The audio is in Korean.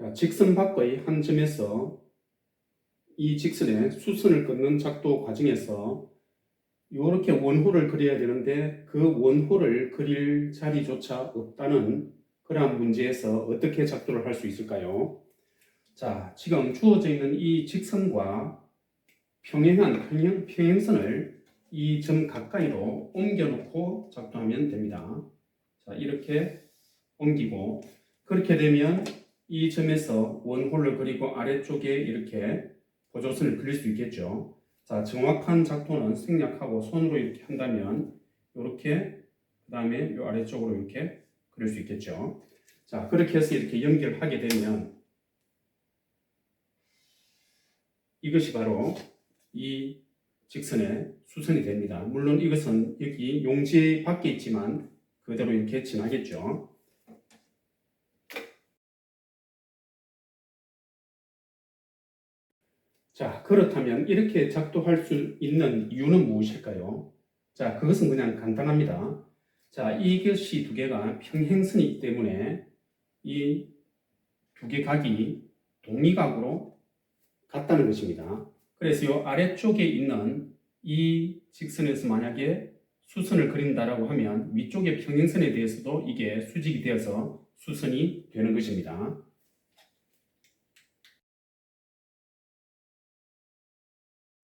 자, 직선 밖의 한 점에서 이 직선의 수선을 끊는 작도 과정에서 이렇게 원호를 그려야 되는데 그 원호를 그릴 자리조차 없다는 그러한 문제에서 어떻게 작도를 할 수 있을까요? 자, 지금 주어져 있는 이 직선과 평행한 평행, 평행선을 이 점 가까이로 옮겨놓고 작도하면 됩니다. 자, 이렇게 옮기고 그렇게 되면 이 점에서 원홀을 그리고 아래쪽에 이렇게 보조선을 그릴 수 있겠죠. 자, 정확한 작도는 생략하고 손으로 이렇게 한다면 이렇게 그 다음에 이 아래쪽으로 이렇게 그릴 수 있겠죠. 자, 그렇게 해서 이렇게 연결하게 되면 이것이 바로 이 직선의 수선이 됩니다. 물론 이것은 여기 용지 밖에 있지만 그대로 이렇게 지나겠죠. 자, 그렇다면 이렇게 작동할 수 있는 이유는 무엇일까요? 자, 그것은 그냥 간단합니다. 자, 이것이 두 개가 평행선이기 때문에 이 두 개 각이 동리각으로 같다는 것입니다. 그래서 이 아래쪽에 있는 이 직선에서 만약에 수선을 그린다라고 하면 위쪽의 평행선에 대해서도 이게 수직이 되어서 수선이 되는 것입니다.